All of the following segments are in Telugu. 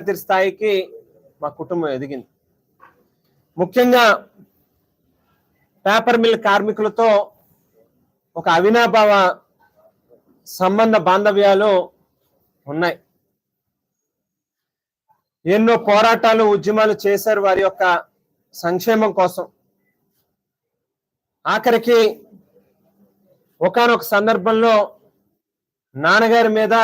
ముఖ్యమంత్రి స్థాయికి మా కుటుంబం ఎదిగింది. ముఖ్యంగా పేపర్ మిల్ కార్మికులతో ఒక అవినాభావ సంబంధ బాంధవ్యాలు ఉన్నాయి. ఎన్నో పోరాటాలు ఉద్యమాలు చేశారు వారి యొక్క సంక్షేమం కోసం. ఆఖరికి ఒకానొక సందర్భంలో నాన్నగారి మీద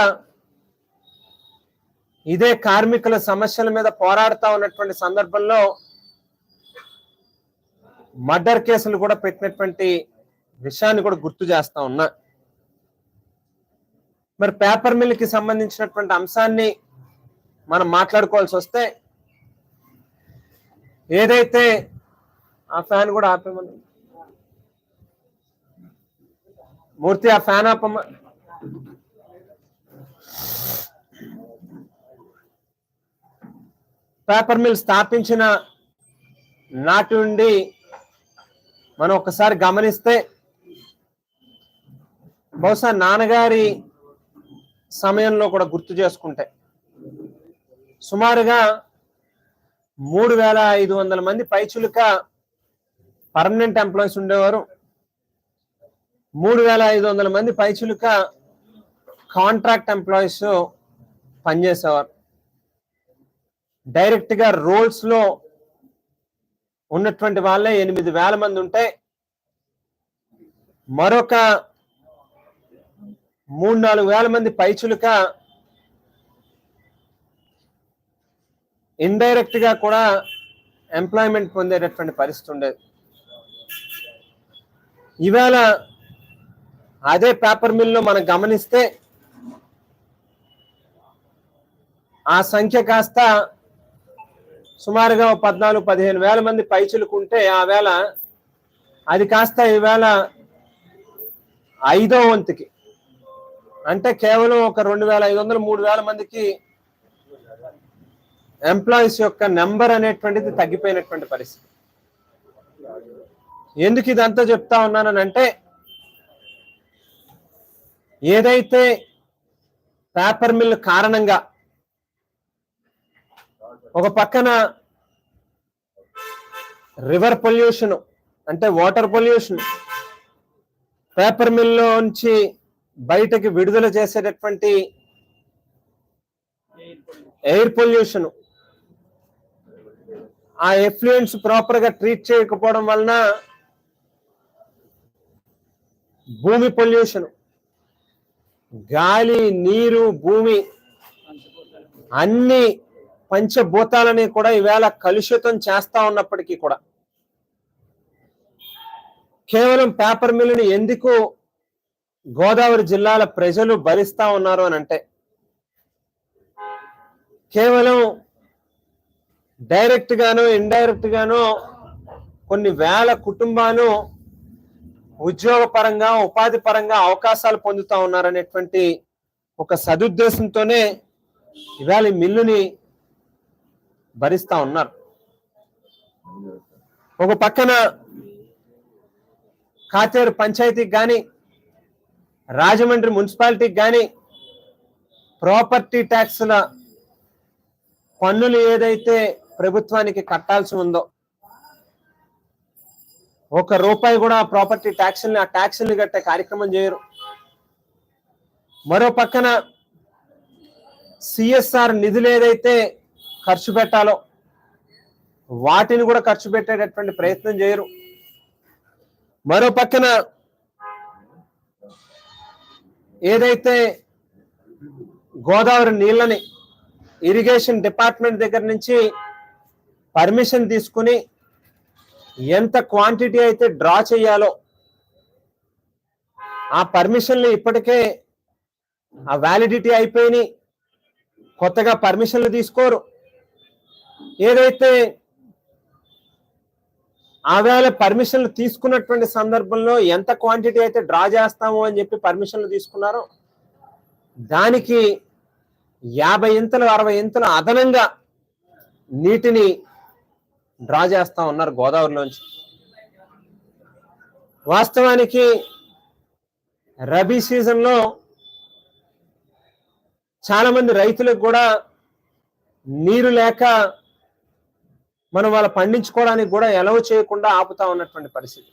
ఇదే కార్మికుల సమస్యల మీద పోరాడుతా ఉన్నటువంటి సందర్భంలో మర్డర్ కేసులు కూడా పెట్టినటువంటి విషయాన్ని కూడా గుర్తు చేస్తా ఉన్నా. మరి పేపర్ మిల్కి సంబంధించినటువంటి అంశాన్ని మనం మాట్లాడుకోవాల్సి వస్తే ఏదైతే ఆ ఫ్యాన్ కూడా ఆపేమని? మూర్తి ఆ ఫ్యాన్ ఆపమ్మా పేపర్ మిల్ స్థాపించిన నాటి నుండి మనం ఒకసారి గమనిస్తే బహుశా నాన్నగారి సమయంలో కూడా గుర్తు చేసుకుంటే సుమారుగా మూడు వేల ఐదు వందల మంది పైచులుక పర్మనెంట్ ఎంప్లాయీస్ ఉండేవారు. మూడు వేల ఐదు వందల మంది పైచులుక కాంట్రాక్ట్ ఎంప్లాయీస్ పనిచేసేవారు. డైరెక్ట్గా రోల్స్లో ఉన్నటువంటి వాళ్ళే ఎనిమిది వేల మంది ఉంటే మరొక మూడు నాలుగు వేల మంది పైచులుక ఇండైరెక్ట్గా కూడా ఎంప్లాయ్మెంట్ పొందేటటువంటి పరిస్థితి ఉండేది. ఈవేళ అదే పేపర్ మిల్లో మనం గమనిస్తే ఆ సంఖ్య కాస్త సుమారుగా పద్నాలుగు పదిహేను వేల మంది పైచులుకుంటే ఆ వేళ అది కాస్త ఈవేళ ఐదో వంతుకి. అంటే కేవలం ఒక రెండు వేల ఐదు వందలు మూడు వేల మందికి ఎంప్లాయీస్ యొక్క నెంబర్ అనేటువంటిది తగ్గిపోయినటువంటి పరిస్థితి. ఎందుకు ఇదంతా చెప్తా ఉన్నానని అంటే ఏదైతే పేపర్ మిల్ కారణంగా ఒక పక్కన రివర్ పొల్యూషన్ అంటే వాటర్ పొల్యూషన్ పేపర్ మిల్లోంచి బయటకి విడుదల చేసేటటువంటి ఎయిర్ పొల్యూషన్ ఆ ఎఫ్లుయెన్స్ ప్రాపర్గా ట్రీట్ చేయకపోవడం వలన భూమి పొల్యూషన్ గాలి నీరు భూమి అన్ని పంచభూతాలని కూడా ఈవేళ కలుషితం చేస్తా ఉన్నప్పటికీ కూడా. కేవలం పేపర్ మిల్లుని ఎందుకు గోదావరి జిల్లాల ప్రజలు భరిస్తా ఉన్నారు అని అంటే కేవలం డైరెక్ట్ గాను ఇండైరెక్ట్ గాను కొన్ని వేల కుటుంబాలు ఉద్యోగ పరంగా ఉపాధి పరంగా అవకాశాలు పొందుతా ఉన్నారనేటువంటి ఒక సదుద్దేశంతోనే ఇవాళ మిల్లుని భరిస్తా ఉన్నారు. ఒక పక్కన కాచేరు పంచాయతీకి కానీ రాజమండ్రి మున్సిపాలిటీకి కానీ ప్రాపర్టీ ట్యాక్స్ల పన్నులు ఏదైతే ప్రభుత్వానికి కట్టాల్సి ఉందో ఒక రూపాయి కూడా ప్రాపర్టీ ట్యాక్స్ని ఆ ట్యాక్స్ని కట్టే కార్యక్రమం చేయరు. మరో పక్కన సిఎస్ఆర్ నిధులు ఏదైతే ఖర్చు పెట్టాలో వాటిని కూడా ఖర్చు పెట్టేటటువంటి ప్రయత్నం చేయరు. మరో పక్కన ఏదైతే గోదావరి నీళ్ళని ఇరిగేషన్ డిపార్ట్మెంట్ దగ్గర నుంచి పర్మిషన్ తీసుకుని ఎంత క్వాంటిటీ అయితే డ్రా చేయాలో ఆ పర్మిషన్లు ఇప్పటికే ఆ వ్యాలిడిటీ అయిపోయినాయి. కొత్తగా పర్మిషన్లు తీసుకోరు. ఏదైతే ఆవేళ పర్మిషన్లు తీసుకున్నటువంటి సందర్భంలో ఎంత క్వాంటిటీ అయితే డ్రా చేస్తాము అని చెప్పి పర్మిషన్లు తీసుకున్నారో దానికి యాభై ఇంతలు అరవై ఇంతలు అదనంగా నీటిని డ్రా చేస్తా ఉన్నారు గోదావరిలోంచి. వాస్తవానికి రబీ సీజన్లో చాలామంది రైతులకు కూడా నీరు లేక మనం వాళ్ళ పండించుకోవడానికి కూడా ఎలవ్ చేయకుండా ఆపుతా ఉన్నటువంటి పరిస్థితి.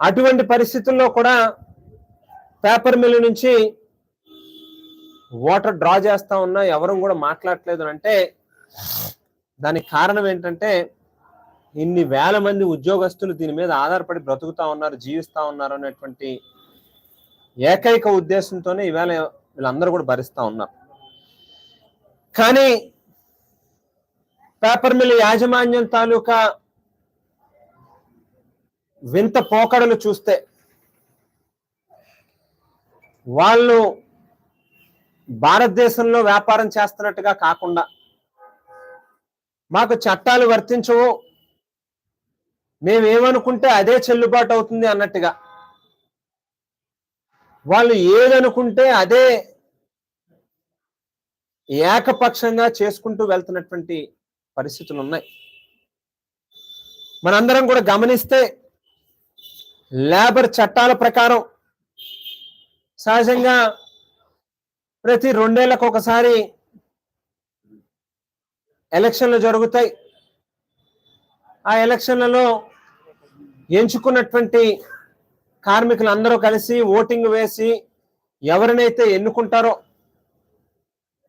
అటువంటి పరిస్థితుల్లో కూడా పేపర్ మిల్ నుంచి వాటర్ డ్రా చేస్తా ఉన్నా ఎవరు కూడా మాట్లాడట్లేదు అంటే దానికి కారణం ఏంటంటే ఇన్ని వేల మంది ఉద్యోగస్తులు దీని మీద ఆధారపడి బ్రతుకుతా ఉన్నారు జీవిస్తా ఉన్నారు అనేటువంటి ఏకైక ఉద్దేశంతోనే ఈవేళ వీళ్ళందరూ కూడా భరిస్తా ఉన్నారు. కానీ పేపర్ మిల్ యాజమాన్యం తాలూకా వింత పోకడలు చూస్తే వాళ్ళు భారతదేశంలో వ్యాపారం చేస్తున్నట్టుగా కాకుండా మాకు చట్టాలు వర్తించవు మేమేమనుకుంటే అదే చెల్లుబాటు అవుతుంది అన్నట్టుగా. వాళ్ళు ఏదనుకుంటే అదే ఏకపక్షంగా చేసుకుంటూ వెళ్తున్నటువంటి పరిస్థితులు ఉన్నాయి మనందరం కూడా గమనిస్తే లేబర్ చట్టాల ప్రకారం సహజంగా ప్రతి రెండేళ్ళకు ఒకసారి ఎలక్షన్లు జరుగుతాయి. ఆ ఎలక్షన్లలో ఎంచుకున్నటువంటి కార్మికులు అందరూ కలిసి ఓటింగ్ వేసి ఎవరినైతే ఎన్నుకుంటారో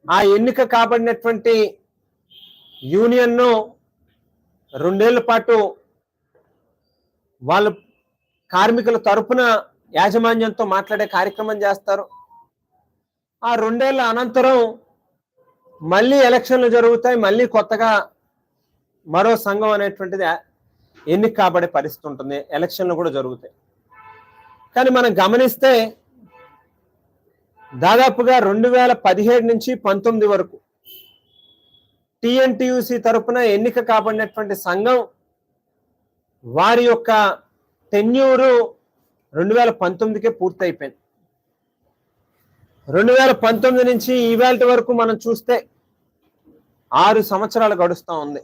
ఆ ఎన్నిక కాబడినటువంటి యూనియన్ను రెండేళ్ళ పాటు వాళ్ళు కార్మికుల తరపున యాజమాన్యంతో మాట్లాడే కార్యక్రమం చేస్తారు. ఆ రెండేళ్ళ అనంతరం మళ్ళీ ఎలక్షన్లు జరుగుతాయి. మళ్ళీ కొత్తగా మరో సంఘం అనేటువంటిది ఎన్నిక కాబడే పరిస్థితి ఉంటుంది. ఎలక్షన్లు కూడా జరుగుతాయి. కానీ మనం గమనిస్తే దాదాపుగా రెండు వేల పదిహేడు నుంచి పంతొమ్మిది వరకు టిఎన్టీయూసి తరపున ఎన్నిక కాబడినటువంటి సంఘం వారి యొక్క టెన్యూరు రెండు వేల పంతొమ్మిదికే పూర్తయిపోయింది. రెండు వేల పంతొమ్మిది నుంచి ఈవేళ వరకు మనం చూస్తే ఆరు సంవత్సరాలు గడుస్తూ ఉంది.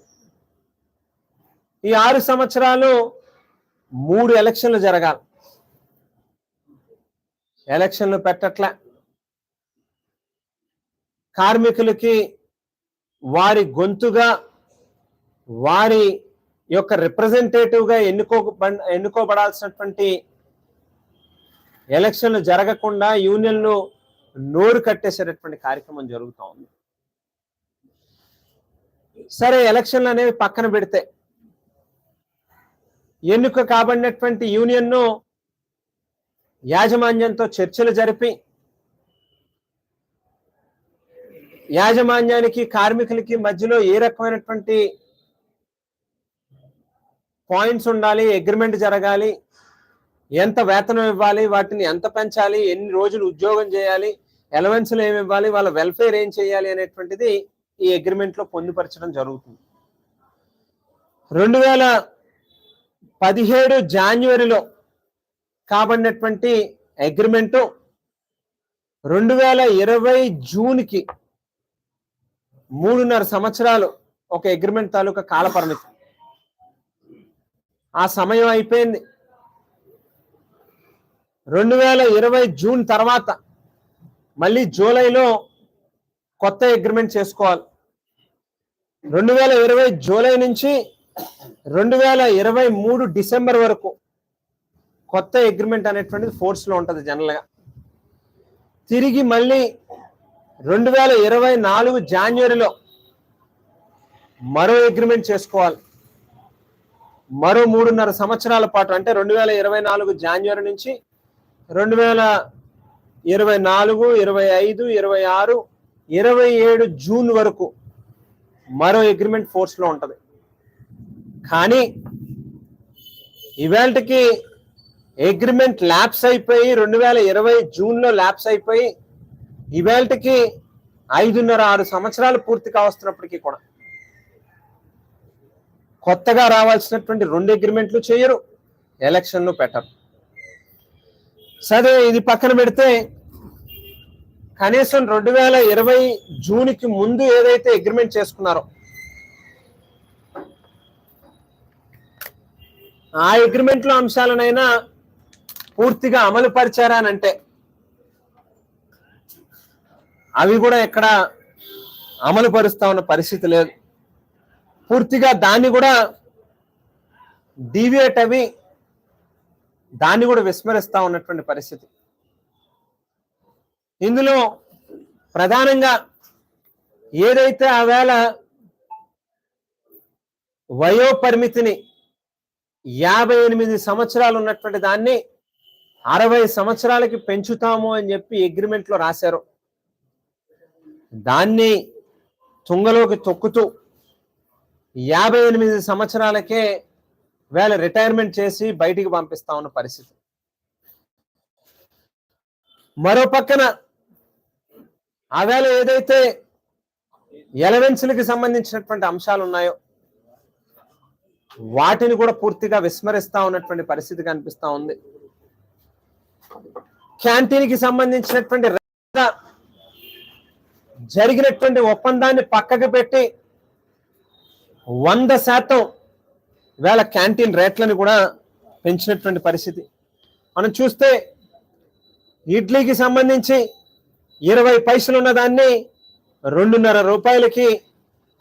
ఈ ఆరు సంవత్సరాలు మూడు ఎలక్షన్లు జరగాలి. ఎలక్షన్లు పెట్టట్లే. కార్మికులకి వారి గొంతుగా వారి యొక్క రిప్రజెంటేటివ్గా ఎన్నుకో ఎన్నుకోబడాల్సినటువంటి ఎలక్షన్లు జరగకుండా యూనియన్లు నోరు కట్టేసేటటువంటి కార్యక్రమం జరుగుతూ ఉంది. సరే ఎలక్షన్లు అనేవి పక్కన పెడితే ఎన్నుక కాబడినటువంటి యూనియన్ను యాజమాన్యంతో చర్చలు జరిపి యాజమాన్యానికి కార్మికులకి మధ్యలో ఏ రకమైనటువంటి పాయింట్స్ ఉండాలి అగ్రిమెంట్ జరగాలి ఎంత వేతనం ఇవ్వాలి వాటిని ఎంత పెంచాలి ఎన్ని రోజులు ఉద్యోగం చేయాలి ఎలవెన్స్లు ఏమి ఇవ్వాలి వాళ్ళ వెల్ఫేర్ ఏం చేయాలి అనేటువంటిది ఈ అగ్రిమెంట్లో పొందుపరచడం జరుగుతుంది. రెండు వేల పదిహేడు జాన్యువరిలో కాబడినటువంటి అగ్రిమెంటు రెండు వేల ఇరవై జూన్కి మూడున్నర సంవత్సరాలు ఒక అగ్రిమెంట్ తాలూకా కాల పరిమితి ఆ సమయం అయిపోయింది. రెండు వేల ఇరవై జూన్ తర్వాత మళ్ళీ జూలైలో కొత్త అగ్రిమెంట్ చేసుకోవాలి. రెండు వేల ఇరవై జూలై నుంచి రెండు వేల ఇరవై మూడు డిసెంబర్ వరకు కొత్త అగ్రిమెంట్ అనేటువంటిది ఫోర్స్లో ఉంటుంది జనరల్గా తిరిగి మళ్ళీ రెండు వేల ఇరవై నాలుగు జాన్వరిలో మరో అగ్రిమెంట్ చేసుకోవాలి. మరో మూడున్నర సంవత్సరాల పాటు అంటే రెండు వేల ఇరవై నాలుగు జాన్వరి నుంచి రెండు వేల ఇరవై నాలుగు ఇరవై ఐదు ఇరవై ఆరు ఇరవై ఏడు జూన్ వరకు మరో అగ్రిమెంట్ ఫోర్స్లో ఉంటుంది. కానీ ఇవాళకి అగ్రిమెంట్ ల్యాప్స్ అయిపోయి రెండు వేల ఇరవై జూన్లో ల్యాప్స్ అయిపోయి ఇవాళకి ఐదున్నర ఆరు సంవత్సరాలు పూర్తి కావస్తున్నప్పటికీ కూడా కొత్తగా రావాల్సినటువంటి రెండు అగ్రిమెంట్లు చేయరు ఎలక్షన్లు పెట్టరు. సరే ఇది పక్కన పెడితే కనీసం రెండు వేల ఇరవై జూన్కి ముందు ఏదైతే అగ్రిమెంట్ చేసుకున్నారో ఆ అగ్రిమెంట్లో అంశాలనైనా పూర్తిగా అమలు పరిచారానంటే అవి కూడా ఎక్కడ అమలు పరుస్తా ఉన్న పరిస్థితి లేదు. పూర్తిగా దాన్ని కూడా డీవియేట్ అవి దాన్ని కూడా విస్మరిస్తా ఉన్నటువంటి పరిస్థితి. ఇందులో ప్రధానంగా ఏదైతే ఆవేళ వయో పరిమితిని యాభై ఎనిమిది సంవత్సరాలు ఉన్నటువంటి దాన్ని అరవై సంవత్సరాలకి పెంచుతాము అని చెప్పి అగ్రిమెంట్లో రాశారు. దాన్ని తుంగలోకి తొక్కుతూ యాభై ఎనిమిది సంవత్సరాలకే వేళ రిటైర్మెంట్ చేసి బయటికి పంపిస్తా ఉన్న పరిస్థితి. మరో పక్కన ఆవేళ ఏదైతే ఎలవెన్స్లకి సంబంధించినటువంటి అంశాలు ఉన్నాయో వాటిని కూడా పూర్తిగా విస్మరిస్తా ఉన్నటువంటి పరిస్థితి కనిపిస్తా ఉంది. క్యాంటీన్కి సంబంధించినటువంటి జరిగినటువంటి ఒప్పందాన్ని పక్కకు పెట్టి వంద శాతం వేళ క్యాంటీన్ రేట్లను కూడా పెంచినటువంటి పరిస్థితి. మనం చూస్తే ఇడ్లీకి సంబంధించి ఇరవై పైసలు ఉన్న దాన్ని రెండున్నర రూపాయలకి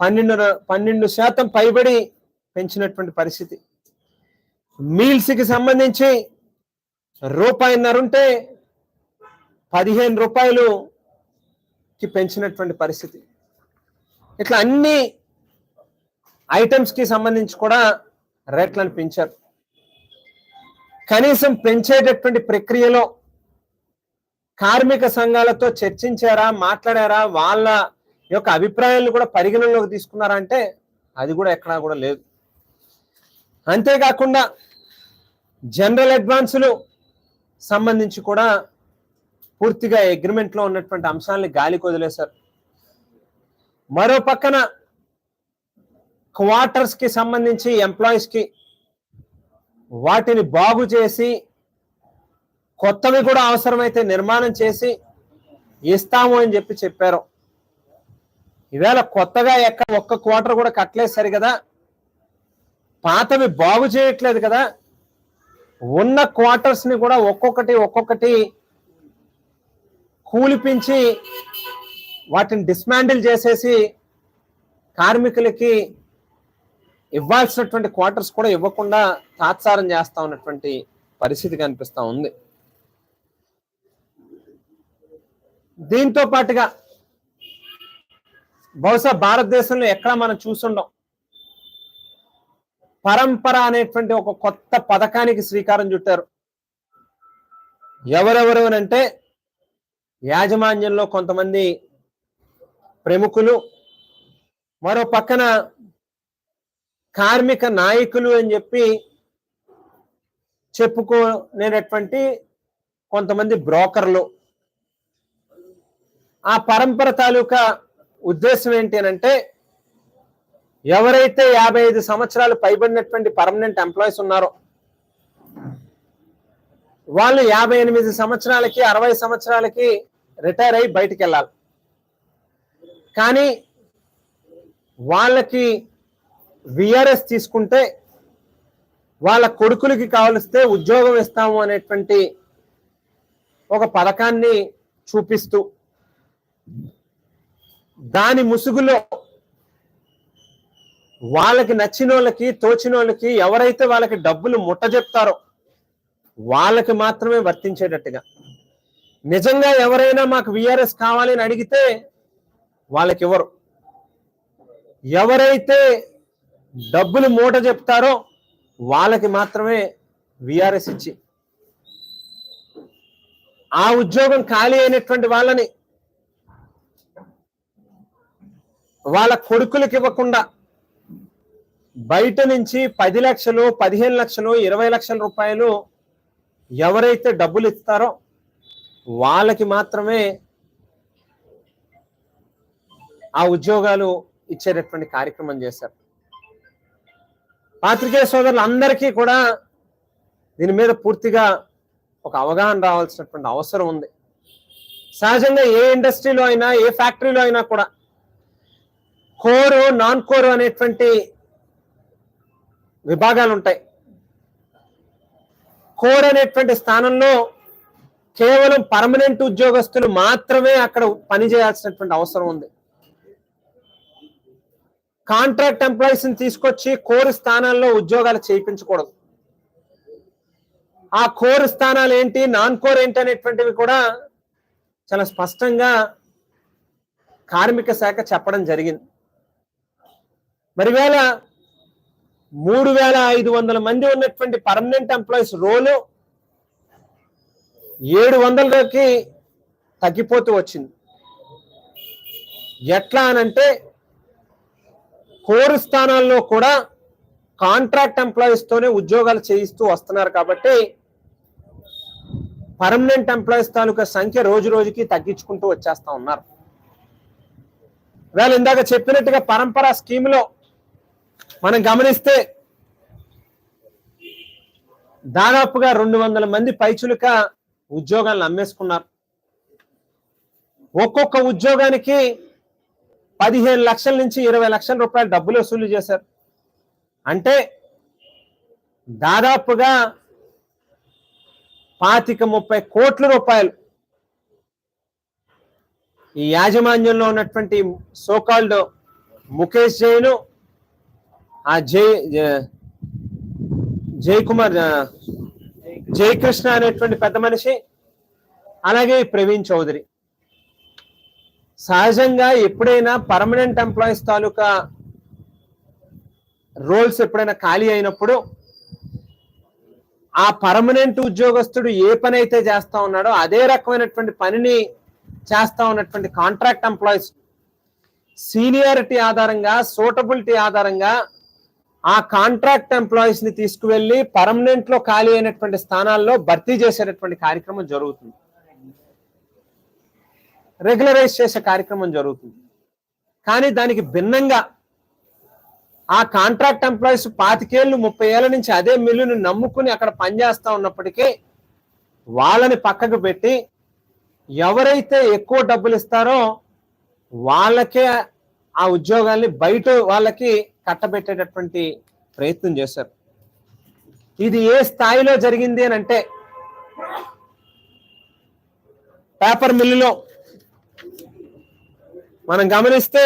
పన్నెండున్నర పన్నెండు శాతం పైబడి పెంచినటువంటి పరిస్థితి. మీల్స్కి సంబంధించి రూపాయిన్నర ఉంటే పదిహేను రూపాయలు కి పెంచినటువంటి పరిస్థితి. ఇట్లా అన్ని ఐటమ్స్కి సంబంధించి కూడా రేట్లను పెంచారు. కనీసం పెంచేటటువంటి ప్రక్రియలో కార్మిక సంఘాలతో చర్చించారా మాట్లాడారా వాళ్ళ యొక్క అభిప్రాయాలను కూడా పరిగణనలోకి తీసుకున్నారా అంటే అది కూడా ఎక్కడా కూడా లేదు. అంతేకాకుండా జనరల్ అడ్వాన్సులు సంబంధించి కూడా పూర్తిగా అగ్రిమెంట్లో ఉన్నటువంటి అంశాలని గాలికి వదిలేశారు మరో పక్కన క్వార్టర్స్కి సంబంధించి ఎంప్లాయీస్కి వాటిని బాగు చేసి కొత్తవి కూడా అవసరమైతే నిర్మాణం చేసి ఇస్తాము అని చెప్పి చెప్పారు. ఈవేళ కొత్తగా ఎక్కడ ఒక్క క్వార్టర్ కూడా కట్టలేదు సరి కదా పాతవి బాగు చేయట్లేదు కదా? ఉన్న క్వార్టర్స్ని కూడా ఒక్కొక్కటి ఒక్కొక్కటి కూలిపించి వాటిని డిస్మాండిల్ చేసేసి కార్మికులకి ఇవ్వాల్సినటువంటి క్వార్టర్స్ కూడా ఇవ్వకుండా తాత్సారం చేస్తా ఉన్నటువంటి పరిస్థితి కనిపిస్తూ ఉంది. దీంతో పాటుగా బహుశా భారతదేశంలో ఎక్కడ మనం చూసుండం పరంపర అనేటువంటి ఒక కొత్త పథకానికి శ్రీకారం చుట్టారు. ఎవరెవరు అంటే యాజమాన్యంలో కొంతమంది ప్రముఖులు మరో పక్కన కార్మిక నాయకులు అని చెప్పి చెప్పుకునేటటువంటి కొంతమంది బ్రోకర్లు. ఆ పరంపర తాలూకా ఉద్దేశం ఏంటి అని అంటే ఎవరైతే యాభై ఐదు సంవత్సరాలు పైబడినటువంటి పర్మనెంట్ ఎంప్లాయీస్ ఉన్నారో వాళ్ళు యాభై ఎనిమిది సంవత్సరాలకి అరవై సంవత్సరాలకి రిటైర్ అయ్యి బయటికి వెళ్ళాలి కానీ వాళ్ళకి విఆర్ఎస్ తీసుకుంటే వాళ్ళ కొడుకులకి కావలిస్తే ఉద్యోగం ఇస్తాము అనేటువంటి ఒక పథకాన్ని చూపిస్తూ దాని ముసుగులో వాళ్ళకి నచ్చిన వాళ్ళకి తోచిన వాళ్ళకి ఎవరైతే వాళ్ళకి డబ్బులు ముట్ట చెప్తారో వాళ్ళకి మాత్రమే వర్తించేటట్టుగా. నిజంగా ఎవరైనా మాకు విఆర్ఎస్ కావాలి అని అడిగితే వాళ్ళకి ఇవ్వరు ఎవరైతే డబ్బులు మూట చెప్తారో వాళ్ళకి మాత్రమే విఆర్ఎస్ ఇచ్చి. ఆ ఉద్యోగం ఖాళీ అయినటువంటి వాళ్ళని వాళ్ళ కొడుకులకి ఇవ్వకుండా బయట నుంచి పది లక్షలు పదిహేను లక్షలు ఇరవై లక్షల రూపాయలు ఎవరైతే డబ్బులు ఇస్తారో వాళ్ళకి మాత్రమే ఆ ఉద్యోగాలు ఇచ్చేటటువంటి కార్యక్రమం చేశారు. పాత్రికేయ సోదరులు అందరికీ కూడా దీని మీద పూర్తిగా ఒక అవగాహన రావాల్సినటువంటి అవసరం ఉంది. సహజంగా ఏ ఇండస్ట్రీలో అయినా ఏ ఫ్యాక్టరీలో అయినా కూడా కోరు నాన్ కోరు అనేటువంటి విభాగాలు ఉంటాయి. కోర్ అనేటువంటి స్థానంలో కేవలం పర్మనెంట్ ఉద్యోగస్తులు మాత్రమే అక్కడ పనిచేయాల్సినటువంటి అవసరం ఉంది. కాంట్రాక్ట్ ఎంప్లాయీస్ని తీసుకొచ్చి కోరి స్థానాల్లో ఉద్యోగాలు చేయించకూడదు. ఆ కోర్ స్థానాలు ఏంటి నాన్ కోర్ ఏంటి అనేటువంటివి కూడా చాలా స్పష్టంగా కార్మిక శాఖ చెప్పడం జరిగింది. మరి వేళ మూడు వేల ఐదు వందల మంది ఉన్నటువంటి పర్మనెంట్ ఎంప్లాయీస్ రోలు ఏడు వందలకి తగ్గిపోతూ వచ్చింది. ఎట్లా అనంటే కోరు స్థానాల్లో కూడా కాంట్రాక్ట్ ఎంప్లాయీస్తోనే ఉద్యోగాలు చేయిస్తూ వస్తున్నారు కాబట్టి పర్మనెంట్ ఎంప్లాయీస్ తాలూకా సంఖ్య రోజు రోజుకి తగ్గించుకుంటూ వచ్చేస్తా ఉన్నారు. వేళ ఇందాక చెప్పినట్టుగా పరంపర స్కీమ్లో మనం గమనిస్తే దాదాపుగా రెండు వందల మంది పైచులుక ఉద్యోగాలను అమ్మేసుకున్నారు ఒక్కొక్క ఉద్యోగానికి పదిహేను లక్షల నుంచి ఇరవై లక్షల రూపాయలు డబ్బులు వసూలు చేశారు. అంటే దాదాపుగా పాతిక ముప్పై కోట్ల రూపాయలు ఈ యాజమాన్యంలో ఉన్నటువంటి సోకాల్డ్ ముఖేష్ జైన్ ఆ జై జై కుమార్ జయకృష్ణ అనేటువంటి పెద్ద మనిషి అలాగే ప్రవీణ్ చౌదరి. సహజంగా ఎప్పుడైనా పర్మనెంట్ ఎంప్లాయీస్ తాలూకా రోల్స్ ఎప్పుడైనా ఖాళీ అయినప్పుడు ఆ పర్మనెంట్ ఉద్యోగస్తుడు ఏ పని అయితే చేస్తా ఉన్నాడో అదే రకమైనటువంటి పనిని చేస్తా ఉన్నటువంటి కాంట్రాక్ట్ ఎంప్లాయీస్ సీనియారిటీ ఆధారంగా సూటబిలిటీ ఆధారంగా ఆ కాంట్రాక్ట్ ఎంప్లాయీస్ని తీసుకువెళ్ళి పర్మనెంట్లో ఖాళీ అయినటువంటి స్థానాల్లో భర్తీ చేసేటటువంటి కార్యక్రమం జరుగుతుంది. రెగ్యులరైజ్ చేసే కార్యక్రమం జరుగుతుంది. కానీ దానికి భిన్నంగా ఆ కాంట్రాక్ట్ ఎంప్లాయీస్ పాతికేళ్ళు ముప్పై ఏళ్ళ నుంచి అదే మిల్లుని నమ్ముకుని అక్కడ పనిచేస్తా ఉన్నప్పటికీ వాళ్ళని పక్కకు పెట్టి ఎవరైతే ఎక్కువ డబ్బులు ఇస్తారో వాళ్ళకే ఆ ఉద్యోగాల్ని బయట వాళ్ళకి కట్టబెట్టేటటువంటి ప్రయత్నం చేశారు. ఇది ఏ స్థాయిలో జరిగింది అని అంటే పేపర్ మిల్లులో మనం గమనిస్తే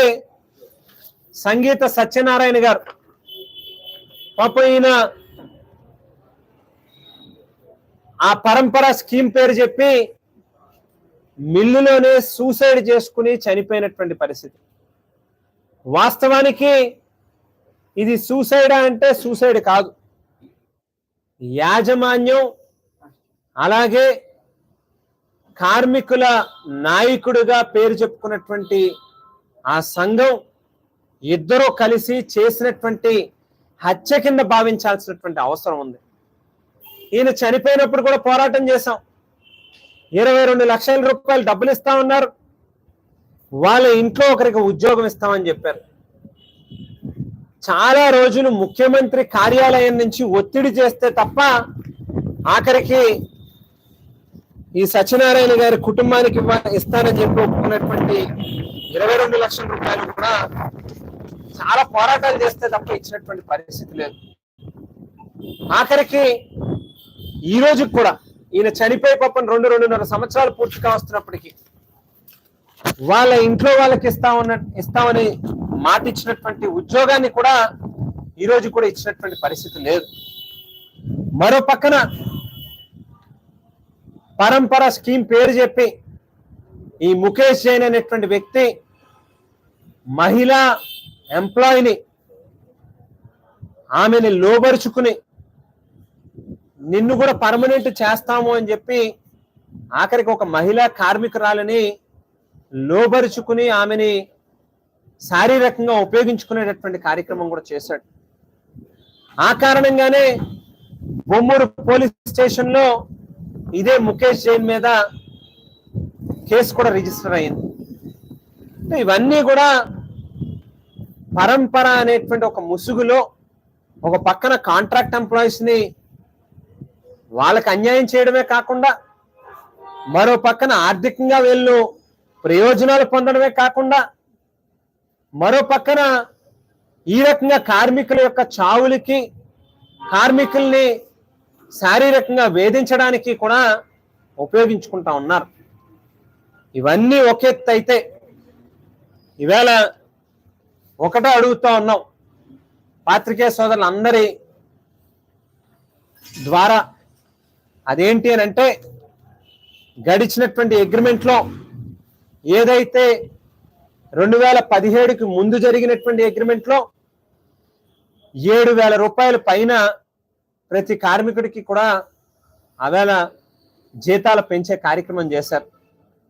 సంగీత సత్యనారాయణ గారు పాప ఈయన ఆ పరంపర స్కీమ్ పేరు చెప్పి మిల్లులోనే సూసైడ్ చేసుకుని చనిపోయినటువంటి పరిస్థితి. వాస్తవానికి ఇది సూసైడ్ అంటే సూసైడ్ కాదు. యాజమాన్యం అలాగే కార్మికుల నాయకుడిగా పేరు చెప్పుకున్నటువంటి ఆ సంఘం ఇద్దరూ కలిసి చేసినటువంటి హత్య కింద భావించాల్సినటువంటి అవసరం ఉంది. ఈయన చనిపోయినప్పుడు కూడా పోరాటం చేశాం. ఇరవై రెండు లక్షల రూపాయలు డబ్బులు ఇస్తా ఉన్నారు. వాళ్ళ ఇంట్లో ఒకరికి ఉద్యోగం ఇస్తామని చెప్పారు. చాలా రోజులు ముఖ్యమంత్రి కార్యాలయం నుంచి ఒత్తిడి చేస్తే తప్ప ఆఖరికి ఈ సత్యనారాయణ గారి కుటుంబానికి ఇస్తానని చెప్పి ఒప్పుకున్నటువంటి ఇరవై రెండు లక్షల రూపాయలు కూడా చాలా పోరాటాలు చేస్తే తప్ప ఇచ్చినటువంటి పరిస్థితి లేదు. ఆఖరికి ఈ రోజు కూడా ఈయన చనిపోయి పాపం రెండు రెండున్నర సంవత్సరాలు పూర్తిగా వస్తున్నప్పటికీ వాళ్ళ ఇంట్లో వాళ్ళకి ఇస్తామన్న ఇస్తామని మాట ఇచ్చినటువంటి ఉద్యోగాన్ని కూడా ఈరోజు కూడా ఇచ్చినటువంటి పరిస్థితి లేదు. మరో పక్కన పరంపర స్కీమ్ పేరు చెప్పి ఈ ముఖేష్ జైన్ అనేటువంటి వ్యక్తి మహిళా ఎంప్లాయీని ఆమెని లోబరుచుకుని నిన్ను కూడా పర్మనెంట్ చేస్తాము అని చెప్పి ఆఖరికి ఒక మహిళా కార్మికురాలని లోబరుచుకుని ఆమెని శారీరకంగా ఉపయోగించుకునేటటువంటి కార్యక్రమం కూడా చేశాడు. ఆ కారణంగానే బొమ్మూరు పోలీస్ స్టేషన్లో ఇదే ముఖేష్ జైన్ మీద కేసు కూడా రిజిస్టర్ అయింది. ఇవన్నీ కూడా పరంపర అనేటువంటి ఒక ముసుగులో ఒక పక్కన కాంట్రాక్ట్ ఎంప్లాయీస్ని వాళ్ళకి అన్యాయం చేయడమే కాకుండా మరో పక్కన ఆర్థికంగా వీళ్ళు ప్రయోజనాలు పొందడమే కాకుండా మరో పక్కన ఈ రకంగా కార్మికుల యొక్క చావులకి కార్మికుల్ని శారీరకంగా వేధించడానికి కూడా ఉపయోగించుకుంటా ఉన్నారు. ఇవన్నీ ఒక ఎత్తు అయితే ఈవేళ ఒకటే అడుగుతా ఉన్నాం. పాత్రికేయ సోదరులు అందరి ద్వారా అదేంటి అని అంటే గడిచినటువంటి అగ్రిమెంట్లో ఏదైతే రెండు వేల పదిహేడుకి ముందు జరిగినటువంటి అగ్రిమెంట్లో ఏడు వేల రూపాయల పైన ప్రతి కార్మికుడికి కూడా ఆవేళ జీతాలు పెంచే కార్యక్రమం చేశారు.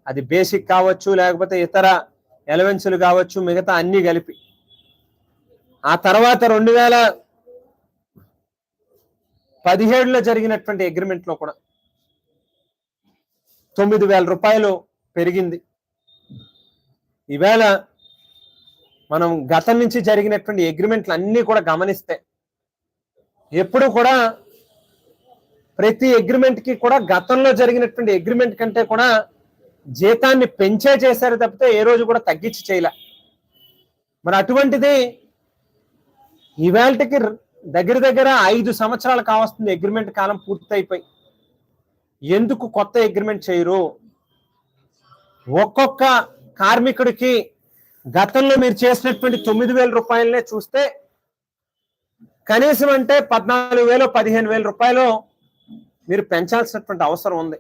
అది బేసిక్ కావచ్చు లేకపోతే ఇతర ఎలవెన్సులు కావచ్చు మిగతా అన్ని కలిపి. ఆ తర్వాత రెండు వేల పదిహేడులో జరిగినటువంటి అగ్రిమెంట్లో కూడా తొమ్మిది వేల రూపాయలు పెరిగింది. ఈవేళ మనం గతం నుంచి జరిగినటువంటి అగ్రిమెంట్లు అన్నీ కూడా గమనిస్తే ఎప్పుడు కూడా ప్రతి అగ్రిమెంట్కి కూడా గతంలో జరిగినటువంటి అగ్రిమెంట్ కంటే కూడా జీతాన్ని పెంచే చేశారు తప్పితే ఏ రోజు కూడా తగ్గించి చేయలే. మరి అటువంటిది ఈవేళకి దగ్గర దగ్గర ఐదు సంవత్సరాలు కావస్తుంది అగ్రిమెంట్ కాలం పూర్తయిపోయి ఎందుకు కొత్త అగ్రిమెంట్ చేయరు? ఒక్కొక్క కార్మికుడికి గతంలో మీరు చేసినటువంటి తొమ్మిది వేల రూపాయలనే చూస్తే కనీసం అంటే పద్నాలుగు వేలు పదిహేను వేల రూపాయలు మీరు పెంచాల్సినటువంటి అవసరం ఉంది.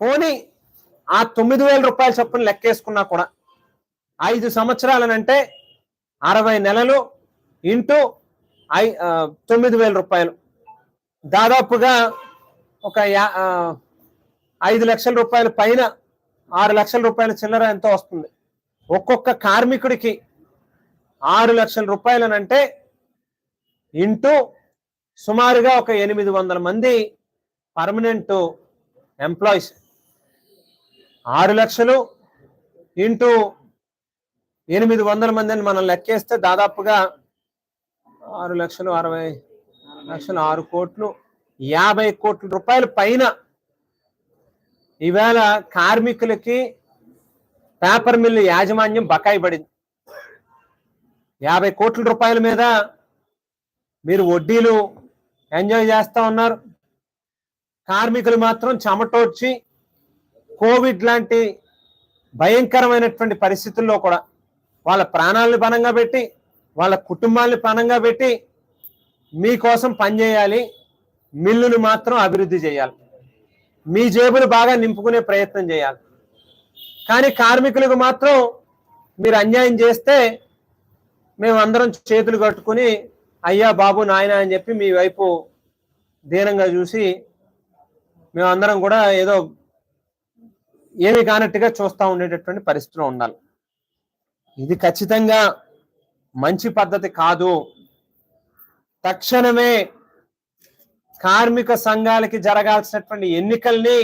పోనీ ఆ తొమ్మిది వేల రూపాయల చొప్పున లెక్కేసుకున్నా కూడా ఐదు సంవత్సరాలనంటే అరవై నెలలు ఇంటూ ఐ తొమ్మిది వేల రూపాయలు. దాదాపుగా ఒక యా- ఐదు లక్షల రూపాయల పైన ఆరు లక్షల రూపాయల చిల్లర ఎంతో వస్తుంది. ఒక్కొక్క కార్మికుడికి ఆరు లక్షల రూపాయలనంటే ఇంటూ సుమారుగా ఒక ఎనిమిది వందల మంది పర్మనెంట్ ఎంప్లాయీస్. ఆరు లక్షలు ఇంటూ ఎనిమిది వందల మందిని మనం లెక్కేస్తే దాదాపుగా ఆరు లక్షలు అరవై లక్షలు ఆరు కోట్లు యాభై కోట్ల రూపాయల పైన ఈవేళ కార్మికులకి పేపర్ మిల్లు యాజమాన్యం బకాయి పడింది. యాభై కోట్ల రూపాయల మీద మీరు వడ్డీలు ఎంజాయ్ చేస్తూ ఉన్నారు. కార్మికులు మాత్రం చెమటోడ్చి కోవిడ్ లాంటి భయంకరమైనటువంటి పరిస్థితుల్లో కూడా వాళ్ళ ప్రాణాలను పనంగా పెట్టి వాళ్ళ కుటుంబాలను పనంగా పెట్టి మీకోసం పనిచేయాలి మిల్లును మాత్రం అభివృద్ధి చేయాలి. మీ జేబులు బాగా నింపుకునే ప్రయత్నం చేయాలి. కానీ కార్మికులకు మాత్రం మీరు అన్యాయం చేస్తే మేము అందరం చేతులు కట్టుకుని అయ్యా బాబు నాయన అని చెప్పి మీ వైపు దీనంగా చూసి మేమందరం కూడా ఏదో ఏమి కానట్టుగా చూస్తూ ఉండేటటువంటి పరిస్థితిలో ఉండాలి. ఇది ఖచ్చితంగా మంచి పద్ధతి కాదు. తక్షణమే కార్మిక సంఘాలకి జరగాల్సినటువంటి ఎన్నికల్ని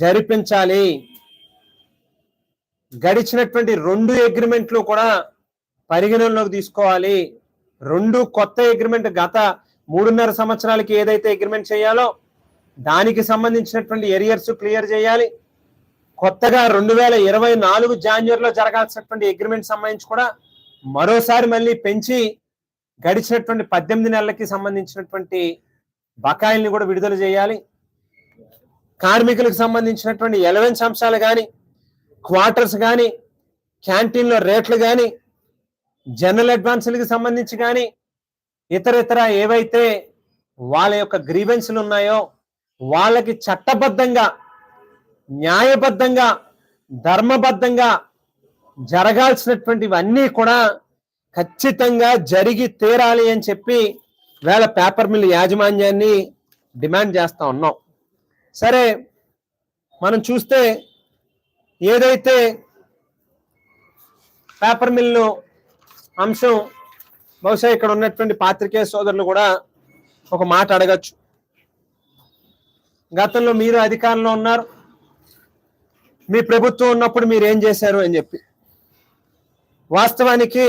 జరిపించాలి. గడిచినటువంటి రెండు అగ్రిమెంట్లు కూడా పరిగణనలోకి తీసుకోవాలి. రెండు కొత్త అగ్రిమెంట్ గత మూడున్నర సంవత్సరాలకి ఏదైతే అగ్రిమెంట్ చేయాలో దానికి సంబంధించినటువంటి ఎరియర్స్ క్లియర్ చేయాలి. కొత్తగా రెండు వేల ఇరవై నాలుగు జాన్యువరిలో జరగాల్సినటువంటి అగ్రిమెంట్ సంబంధించి కూడా మరోసారి మళ్ళీ పెంచి గడిచినటువంటి పద్దెనిమిది నెలలకి సంబంధించినటువంటి బకాయిల్ని కూడా విడుదల చేయాలి. కార్మికులకు సంబంధించినటువంటి ఎలవెన్స్ అంశాలు కానీ క్వార్టర్స్ కానీ క్యాంటీన్లో రేట్లు కానీ జనరల్ అడ్వాన్సులకి సంబంధించి కానీ ఇతర ఇతర ఏవైతే వాళ్ళ యొక్క గ్రీవెన్స్లు ఉన్నాయో వాళ్ళకి చట్టబద్ధంగా న్యాయబద్ధంగా ధర్మబద్ధంగా జరగాల్సినటువంటివన్నీ కూడా ఖచ్చితంగా జరిగి తీరాలి అని చెప్పి వేళ పేపర్ మిల్ యాజమాన్యాన్ని డిమాండ్ చేస్తా ఉన్నాం. సరే మనం చూస్తే ఏదైతే పేపర్ మిల్లు అంశం బహుశా ఇక్కడ ఉన్నటువంటి పాత్రికేయ సోదరులు కూడా ఒక మాట అడగచ్చు. గతంలో మీరు అధికారంలో ఉన్నారు. మీ ప్రభుత్వం ఉన్నప్పుడు మీరు ఏం చేశారు అని చెప్పి. వాస్తవానికి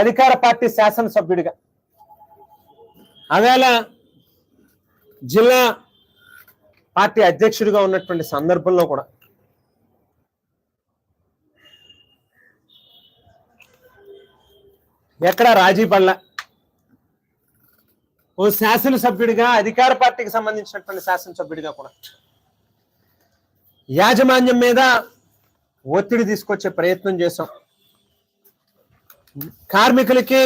అధికార పార్టీ శాసనసభ్యుడిగా. అవేళ జిల్లా పార్టీ అధ్యక్షుడిగా ఉన్నటువంటి సందర్భంలో కూడా ఎక్కడ రాజీ పడల. ఓ శాసనసభ్యుడిగా అధికార పార్టీకి సంబంధించినటువంటి శాసనసభ్యుడిగా కూడా. యాజమాన్యం మీద ఒత్తిడి తీసుకొచ్చే ప్రయత్నం చేశాం. కార్మికులకి